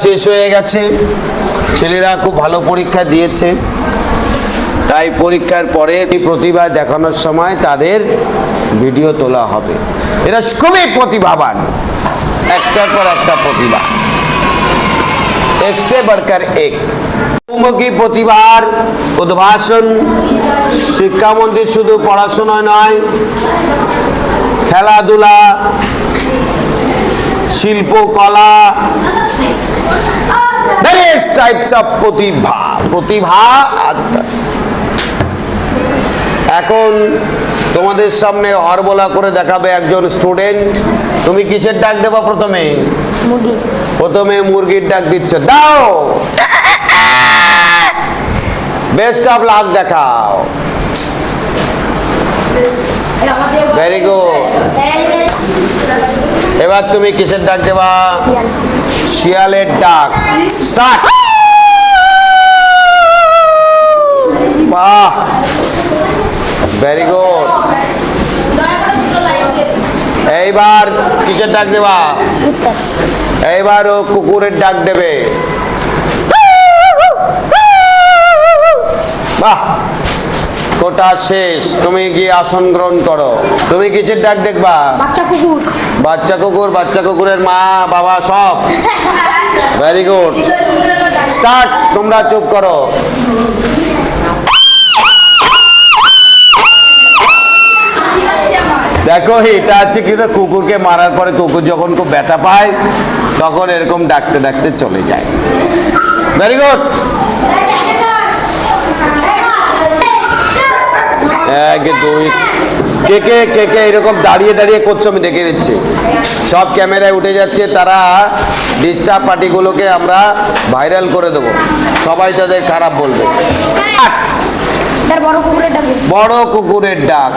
শেষ হয়ে গেছে। ছেলেরা খুব ভালো পরীক্ষা দিয়েছে। তাই পরীক্ষার পরে প্রতিভা দেখানোর সময় তাদের ভিডিও তোলা হবে। এরা খুবই প্রতিভাবান। একটার পর একটা প্রতিভা। এক। এক প্রতিভার উদ্ভাসন শুধু পড়াশোনা নয়, খেলাধুলা, শিল্পকলা ভ্যারিয়াস টাইপস অফ প্রতিভা প্রতিভা এখন তোমাদের সামনে হরবলা করে দেখাবে একজন স্টুডেন্ট তুমি কিসের ডাক দেবা প্রথমে? প্রথমে মুরগির ডাক দিচ্ছ। দাও! বেস্ট অফ লাক দেখাও। ভেরি গুড এবার তুমি কিসের ডাক দেবা? শিয়ালের ডাক। স্টার্ট। বাহ। ভেরি গুড এইবার কিসের ডাক দেবা? এইবার ও কুকুরের ডাক দেবে। বাহ। কোটা শেষ। তুমি গিয়ে আসন গ্রহণ করো? তুমি কিসের ডাক দেখবা? বাচ্চা কুকুর। বাচ্চা কুকুর বাচ্চা কুকুরের মা বাবা সব। ভেরি গুড স্টার্ট তোমরা চুপ করো। দেখো এটা হচ্ছে কিন্তু কুকুরকে মারার পরে কুকুর যখন খুব ব্যথা পায় তখন এরকম ডাকতে ডাকতে চলে যায়। ভেরি গুড এক দুই কে কে কে কে এরকম দাঁড়িয়ে দাঁড়িয়ে করছ আমি দেখে নিচ্ছি। সব ক্যামেরায় উঠে যাচ্ছে তারা ডিস্টার্ব পার্টিগুলোকে আমরা ভাইরাল করে দেবো। সবাই তাদের খারাপ বলবে। বড় কুকুরের বড় কুকুরের ডাক।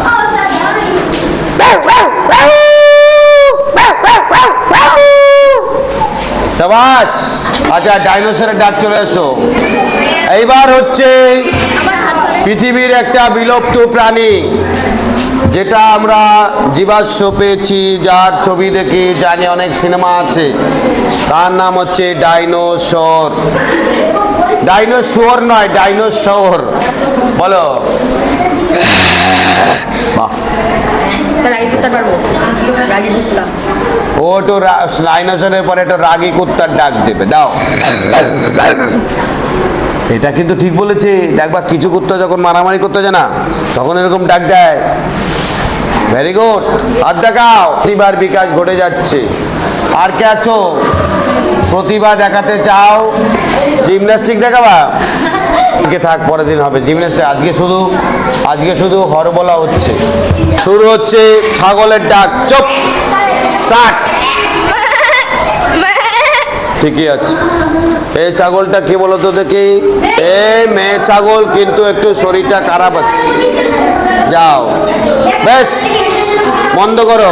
সাবাস আচ্ছা ডাইনোসরের ডাক চলে এসো। এইবার হচ্ছে পৃথিবীর একটা বিলুপ্ত প্রাণী যেটা আমরা জীবাশ্ম পেয়েছি যার ছবি দেখি জানি অনেক সিনেমা আছে। তার নাম হচ্ছে ডাইনোসর। ডাইনোসর নয় ডাইনোসর। বলো। ও তো ডাইনোসরের পরে একটা রাগী কুত্তার ডাক দেবে। দাও। এটা কিন্তু ঠিক বলেছে। দেখবা কিছু কুত্তা যখন মারামারি করতে যায় না তখন এরকম ডাক দেয়। ভেরি গুড হাত দেখাও। প্রতিভার বিকাশ ঘটে যাচ্ছে। আর কে আছো? প্রতিভা দেখাতে চাও? জিমন্যাস্টিক দেখাবা? আজকে থাক, পরের দিন হবে। জিমন্যাস্টিক, আজকে শুধু আজকে শুধু হরবলা হচ্ছে। শুরু হচ্ছে ছাগলের ডাক। চুপ! স্টার্ট! ঠিকই আছে। এই ছাগলটা কি বলতো দেখি? এই মেয়ে ছাগল কিন্তু একটু শরীরটা খারাপ আছে। যাও। বেশ, বন্ধ করো।